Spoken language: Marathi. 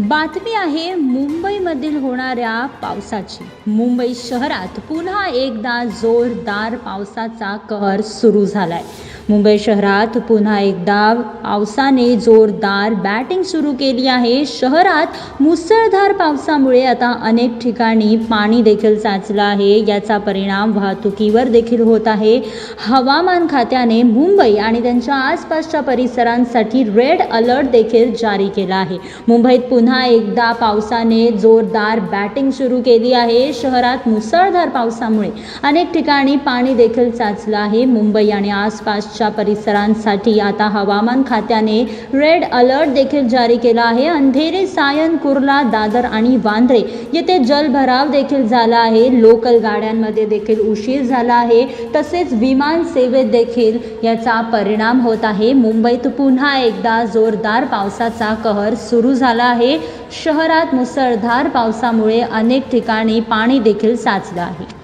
बातमी आहे मुंबईमधील होणाऱ्या पावसाची. मुंबई शहरात पुन्हा एकदा जोरदार पावसाचा कहर सुरू झालाय. मुंबई शहरात पुन्हा एकदा पावसाने जोरदार बॅटिंग सुरू केली आहे. शहरात मुसळधार पावसामुळे आता अनेक ठिकाणी पाणी देखील साचलं आहे. याचा परिणाम वाहतुकीवर देखील होत आहे. हवामान खात्याने मुंबई आणि त्यांच्या आसपासच्या परिसरांसाठी रेड अलर्ट देखील जारी केला आहे. मुंबईत पुन्हा पुन्हा एकदा पावसाने जोरदार बॅटिंग सुरू केली आहे. शहरात मुसळधार पावसामुळे अनेक ठिकाणी पाणी देखील साचलं आहे. मुंबई आणि आसपासच्या परिसरांसाठी आता हवामान खात्याने रेड अलर्ट देखील जारी केला आहे. अंधेरी सायन कुर्ला दादर आणि वांद्रे येथे जलभराव देखील झाला आहे. लोकल गाड्यांमध्ये देखील उशीर झाला आहे. तसेच विमान सेवेत देखील याचा परिणाम होत आहे. मुंबईत पुन्हा एकदा जोरदार पावसाचा कहर सुरू झाला आहे. शहरात मुसळधार पावसामुळे अनेक ठिकाणी पाणी देखील साचलं आहे.